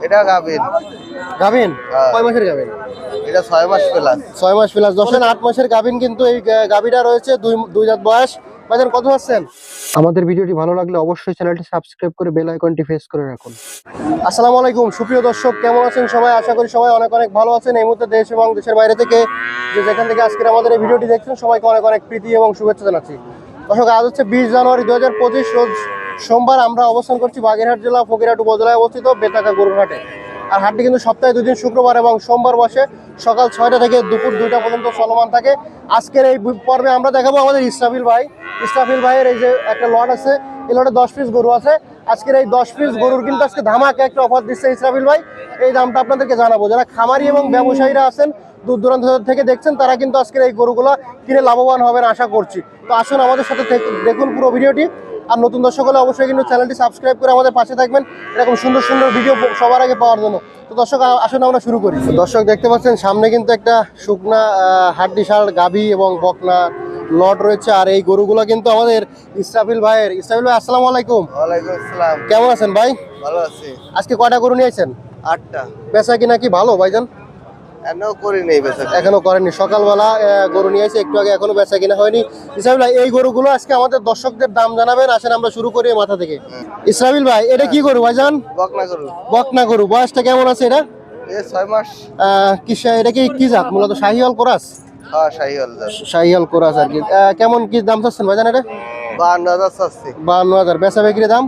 এটা গাবিন গাভিন? হ্যাঁ। কয় মাসের গাভিন? এটা ছয় মাস প্লাস ছয় মাস প্লাস দশ আট মাসের গাভিন কিন্তু এই গা- গাভিটা রয়েছে দুই দুই জাত বয়স। বাজান কত পাচ্ছেন আমাদের ভিডিওটি ভালো লাগলে অবশ্যই চ্যানেলটি সাবস্ক্রাইব করে বেল আইকনটি প্রেস করে রাখুন। আসসালামু আলাইকুম সুপ্রিয় দর্শক কেমন আছেন সবাই? আশা করি সবাই অনেক অনেক ভালো আছেন। এই মুহূর্তে দেশ এবং দেশের বাইরে থেকে যে যেখান থেকে আজকের আমাদের এই ভিডিওটি দেখছেন সবাইকে অনেক অনেক প্রীতি এবং শুভেচ্ছা জানাচ্ছি। দর্শক আজ হচ্ছে বিশ জানুয়ারি দু হাজার পঁচিশ রোজ সোমবার আমরা অবস্থান করছি বাগেরহাট জেলা, ফকিরহাট উপজেলায় অবস্থিত বেতাকা গরুরহাটে। আর হাটটি কিন্তু সপ্তাহে দুদিন শুক্রবার এবং সোমবার বসে সকাল ছয়টা থেকে দুপুর দুইটা পর্যন্ত চলমান থাকে। আজকের এই পর্বে আমরা দেখাবো আমাদের ইসরাফিল ভাই। ইসরাফিল ভাইয়ের এই যে একটা লট আছে, এই লটে দশ পিস গরু আছে। আজকের এই দশ পিস গরুর কিন্তু আজকে ধামাকে একটা অফার দিচ্ছে ইসরাফিল ভাই। এই দামটা আপনাদেরকে জানাব। যারা খামারি এবং ব্যবসায়ীরা আছেন, দূর দূরান্ত থেকে দেখছেন, তারা কিন্তু আজকের এই গরুগুলো কিনে লাভবান হবেন আশা করছি। তো আসুন আমাদের সাথে দেখুন পুরো ভিডিওটি। আর নতুন দর্শক হলে অবশ্যই কিন্তু চ্যানেলটি সাবস্ক্রাইব করে আমাদের পাশে থাকবেন। এরকম সুন্দর সুন্দর ভিডিও সবার আগে পাওয়ার জন্য। তো দর্শক আসুন আমরা শুরু করি। দর্শক দেখতে পাচ্ছেন সামনে কিন্তু একটা শুকনা হাড্ডি শাল গাভী এবং বকনা লট রয়েছে। আর এই গরুগুলো কিন্তু আমাদের ইসরাফিল ভাইয়ের। ইসরাফিল ভাই আসসালামু আলাইকুম। ওয়ালাইকুম আসসালাম। কেমন আছেন ভাই? ভালো আছি। আজকে কয়টা গরু নিয়েছেন? আটটা। কিনা কি ভালো ভাইজান? এখনও করি নেই বেচা এখনও করেননি। সকালবেলা গরু নিয়ে একটু আগে এখনও বেচা কিনা হয়নি। ইসরাফিল ভাই এই গরুগুলো আজকে আমাদের দর্শকদের দাম জানাবেন আসেন আমরা শুরু করি মাথা থেকে। ইসরাফিল ভাই এটা কি গরু ভাইজান? বকনা করু বকনা গরু। বয়সটা কেমন আছে এটা? ছয় মাস। এটা কি কি জাত? মূলত শাহিওয়াল কোরাস? হ্যাঁ শাহিওয়াল কোরাস আর কি। কেমন কি দাম চাচ্ছেন ভাইজান এটা? বাহান্ন হাজার চাচ্ছি। বান্ন হাজার। বেচা বিক্রি দাম?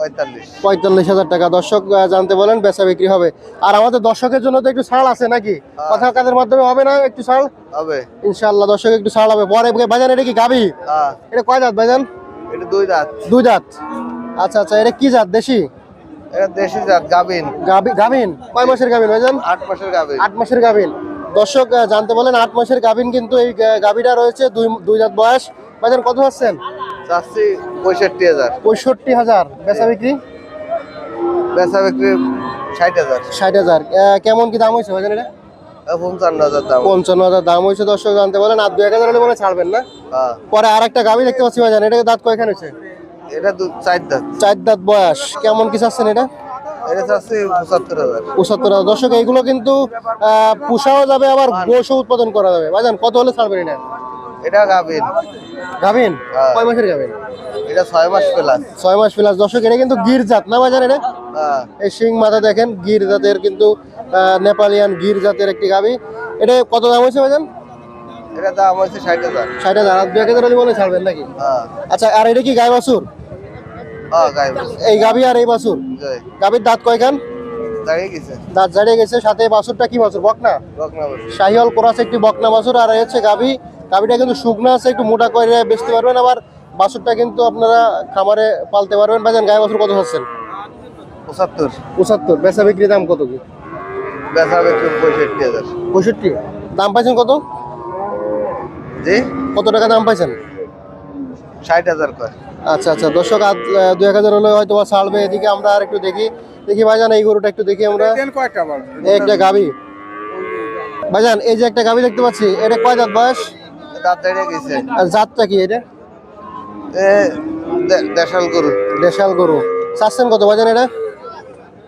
পঁয়তাল্লিশ। হাজার টাকা। দর্শক জানতে বলেন বেচা বিক্রি হবে। আর আমাদের দর্শকের জন্য তো একটু ছাড় আছে নাকি? কথা কাজের মাধ্যমে হবে না একটু ছাড়? হবে। ইনশাল্লাহ দর্শক একটু ছাড় হবে। পরে ভাইজান এটা কি গাবি? হ্যাঁ। এটা কয় জাত ভাইজান? এটা দুই জাত। আচ্ছা আচ্ছা এটা কি জাত দেশি? এটা দেশি জাত গাবিন। গাবিন? কয় মাসের গাবিন ভাইজান? আট মাসের গাবিন। আট মাসের গাবিন। দর্শক জানতে বলেন আট মাসের গাবিন কিন্তু এই গাবিটা রয়েছে দুই দুই জাত বয়স। ভাইজান কত পাচ্ছেন চাচ্ছি পঁয়ষট্টি হাজার। পঁয়ষট্টি হাজার। বেচা বিক্রি? বেচা বিক্রি ষাট হাজার। ষাট হাজার। কেমন কি দাম হয়েছে ভাইজান এটা? পঞ্চান্ন হাজার দাম। পঞ্চান্ন হাজার দাম হয়েছে দর্শক জানতে বলেন আর দু এক হাজার হলে মনে ছাড়বেন না? হ্যাঁ। পরে আর একটা গাবি দেখতে পাচ্ছি ভাইজান। এটা দাঁত কয়খান হয়েছে? এটা চার দাঁত। চার দাঁত বয়স। কেমন কি চাচ্ছেন এটা? পঁচাত্তর হাজার। দর্শক এইগুলো কিন্তু পোষাও যাবে আবার গোশও উৎপাদন করা যাবে। ভাইজান কত হলে ছাড়বেন এটা? এটা গাবিন গাবিন হ্যাঁ। কয় মাসের গাবিন এটা ছয় মাস প্লাস ছয় মাস প্লাস দর্শক এটা কিন্তু গির জাত না ভাইজান এটা? হ্যাঁ। এই শিং মাথা দেখেন গির জাতের কিন্তু নেপালিয়ান গির জাতের একটি গাবি এটা কত দাম হয়েছে ভাইজান এটা দাম হচ্ছে ষাট হাজার। ষাট হাজার। আর দু এক হাজার মনে ছাড়বেন নাকি? হ্যাঁ। আচ্ছা আর এটা কি হ্যাঁ গাই এই গাবি আর এই জয় গাবির দাঁত কয়খান? দাঁত জারিয়ে গেছে সাথে বাছুরটা কি বাছুর? বকনা? বকনা শাহিওয়াল কোরাস একটি বকনা বাছুর আর হচ্ছে গাবি গাবিটা কিন্তু শুকনা আছে একটু মোটা করে বেচতে পারবেন আবার বাছুরটা কিন্তু আপনারা খামারে পালতে পারবেন। ভাইজান গায়ে বাছুর কত হচ্ছেন পঁচাত্তর। পঁচাত্তর। বেচা বিক্রি দাম কত কি? বেচা বিক্রি পঁয়ষট্টি হাজার। পঁয়ষট্টি? দাম পাইছেন কত? জি? কত টাকা দাম পাইছেন? ষাট হাজার কয়। আচ্ছা আচ্ছা। দর্শক দুই এক হাজার হলে হয়তো ছাড়বে। এদিকে আমরা আর একটু দেখি। দেখি ভাইজান এই গরুটা একটু দেখি আমরা। এই একটা গাবি ভাইজান এই যে একটা গাবি দেখতে পাচ্ছি এটা কয় দাঁত বয়স? দাঁত দাঁড়িয়ে গেছে। আর জাতটা কি এটা? দেশাল গরু। দেশাল গরু। চাচ্ছেন কত এটা?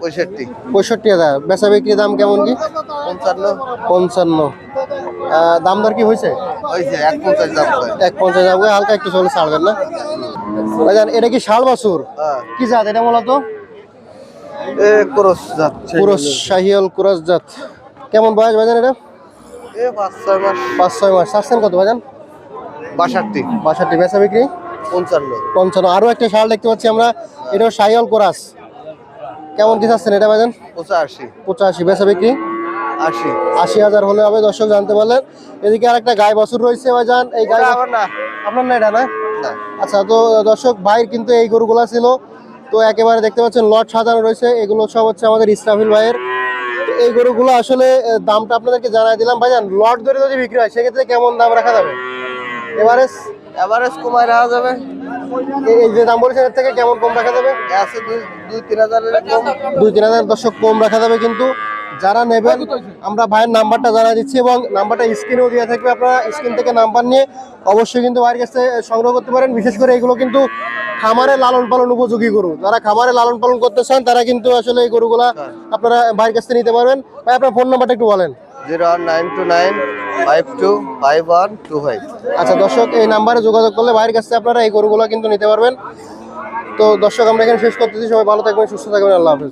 পঁয়ষট্টি। পঁয়ষট্টি হাজার। বেচা বিক্রি দাম কেমন কি? পঞ্চান্ন। পঞ্চান্ন। দাম দর কি হয়েছে? হয়েছে এক পঞ্চাশ দাম এক পঞ্চাশ দাম হালকা একটু চলে ছাড়বেন না? ভাইজান এটা কি শাল বাছুর? হ্যাঁ। কি জাত এটা মূলত? এ ক্রস শাহিয়াল জাত। কেমন বয়স ভাইজান এটা? এ পাঁচ ছয় মাস। পাঁচ ছয় মাস। চাচ্ছেন কত ভাইজান? বাষট্টি। বাষট্টি। বেচা বিক্রি? পঞ্চান্ন। পঞ্চান্ন। আরও একটা শাল দেখতে পাচ্ছি আমরা। শাহিয়াল কোরাস। কেমন কি চাচ্ছেন এটা পঁচাশি। পঁচাশি। বেচা বিক্রি? আশি। আশি হাজার হলে হবে দর্শক জানতে পারলেন এদিকে আর একটা গায়ে বাছুর রয়েছে এই গায়ে না। আপনার না এটা না। আচ্ছা তো দর্শক ভাইয়ের কিন্তু এই গরুগুলা ছিল। তো একেবারে দেখতে পাচ্ছেন লট সাজানো রয়েছে। এগুলো সব হচ্ছে আমাদের ইসরাফিল ভাইয়ের। এই গরুগুলো আসলে দামটা আপনাদেরকে জানাই দিলাম। ভাইজান লট ধরে যদি বিক্রি হয় সেক্ষেত্রে কেমন দাম রাখা যাবে? এবারে এভারেজ কমায় রাখা যাবে। এই যে দাম বলেছেন এর থেকে কেমন কম রাখা যাবে? আছে দুই দুই তিন হাজারের কম। দুই তিন হাজার দর্শক কম রাখা যাবে কিন্তু যারা নেবেন আমরা ভাইয়ের নাম্বারটা জানা দিচ্ছি এবং নাম্বারটা স্ক্রিনেও দেওয়া থাকবে। আপনারা স্ক্রিন থেকে নাম্বার নিয়ে অবশ্যই কিন্তু ভাইয়ের কাছে সংগ্রহ করতে পারেন। বিশেষ করে এগুলো কিন্তু খামারে লালন পালন উপযোগী গরু। যারা খামারে লালন পালন করতে চান তারা কিন্তু আসলে এই গরুগুলা আপনারা ভাইয়ের কাছ থেকে নিতে পারবেন। ভাই আপনার ফোন নাম্বারটা একটু বলেন। Zero nine two nine five two five one two five. আচ্ছা দর্শক এই নাম্বারে যোগাযোগ করলে ভাইয়ের কাছে আপনারা এই গরুগুলো কিন্তু নিতে পারবেন। তো দর্শক আমরা এখানে শেষ করতেছি। সবাই ভালো থাকবেন সুস্থ থাকবেন। আল্লাহ হাফেজ।